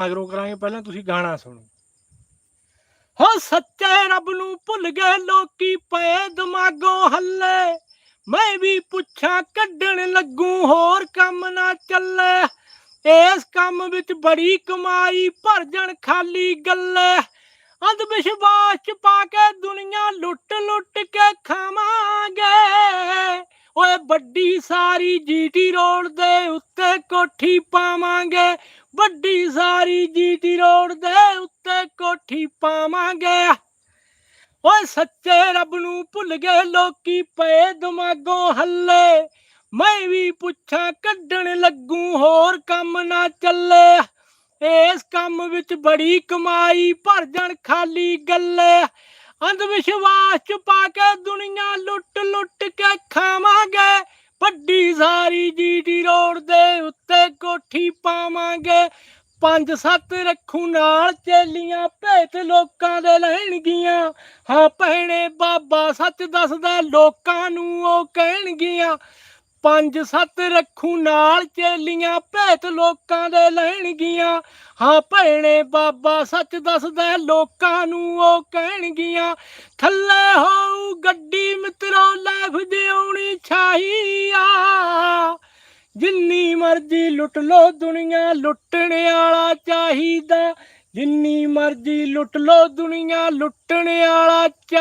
ਮਗਰੋਂ ਕਰਾਂਗੇ, ਪਹਿਲਾਂ ਤੁਸੀਂ ਗਾਣਾ ਸੁਣੋ। ਹੋ, ਸੱਚੇ ਰੱਬ ਨੂੰ ਭੁੱਲ ਗਏ ਲੋਕੀ, ਪਏ ਦਿਮਾਗੋਂ ਹੱਲੇ। ਮੈਂ ਵੀ ਪੁੱਛਾਂ, ਕੱਢਣ ਲੱਗੂ, ਹੋਰ ਕੰਮ ਨਾ ਚੱਲੇ। ਇਸ ਕੰਮ ਵਿੱਚ ਬੜੀ ਕਮਾਈ, ਭਰ ਜਾਣ ਖਾਲੀ ਗੱਲੇ। ਅੰਧ ਵਿਸ਼ਵਾਸ ਚ ਪਾ ਕੇ ਦੁਨੀਆ ਲੁੱਟ ਲੁੱਟ ਕੇ ਖਾਵਾਂਗੇ। ਓਏ ਵੱਡੀ ਸਾਰੀ ਜੀਟੀ ਰੋਡ ਦੇ ਉੱਤੇ ਕੋਠੀ ਪਾਵਾਂਗੇ। ਵੱਡੀ ਸਾਰੀ ਜੀਟੀ ਰੋਡ ਦੇ ਉੱਤੇ ਕੋਠੀ ਪਾਵਾਂਗੇ। ਓਏ ਸੱਚੇ ਰੱਬ ਨੂੰ ਭੁੱਲ ਗਏ ਲੋਕੀ ਪਏ ਦਿਮਾਗੋਂ ਹੱਲੇ। ਮੈਂ ਵੀ ਪੁੱਛਾਂ ਕੱਢਣ ਲੱਗੂ ਹੋਰ ਕੰਮ ਨਾ ਚੱਲੇ। ਇਸ ਕੰਮ ਵਿੱਚ ਬੜੀ ਕਮਾਈ ਭਰ ਜਾਣ ਖਾਲੀ ਗੱਲੇ। ਅੰਧ ਵਿਸ਼ਵਾਸ ਚ ਪਾ ਕੇ ਦੁਨੀਆ ਲੁੱਟ ਲੁੱਟ ਕੇ ਖਾਵਾਂ। ਪੰਜ ਸੱਤ ਰੱਖੂ ਨਾਲ ਚੇਲੀਆਂ, ਭੇਤ ਲੋਕਾਂ ਦੇ ਲੈਣਗੀਆਂ। ਹਾਂ ਭੈਣੇ, ਬਾਬਾ ਸੱਚ ਦੱਸਦਾ, ਲੋਕਾਂ ਨੂੰ ਉਹ ਕਹਿਣਗੀਆਂ। ਪੰਜ ਸੱਤ ਰੱਖੂ ਨਾਲ ਚੇਲੀਆਂ, ਭੇਤ ਲੋਕਾਂ ਦੇ ਲੈਣਗੀਆਂ। ਹਾਂ ਭੈਣੇ, ਬਾਬਾ ਸੱਚ ਦੱਸਦਾ, ਲੋਕਾਂ ਨੂੰ ਉਹ ਕਹਿਣਗੀਆਂ। ਥੱਲੇ ਹੋਊ ਗੱਡੀ ਮਿੱਤਰੋ ਲੈਫ ਆਉਣੀ ਛਾਹੀਆ ਜਿੰਨੀ ਮਰਜ਼ੀ ਲੁੱਟ ਲੋ ਦੁਨੀਆ, ਲੁੱਟਣ ਵਾਲਾ ਚਾਹੀਦਾ। ਜਿੰਨੀ ਮਰਜ਼ੀ ਲੁੱਟ ਲੋ ਦੁਨੀਆ, ਲੁੱਟਣ ਵਾਲਾ ਚਾਹੀਦਾ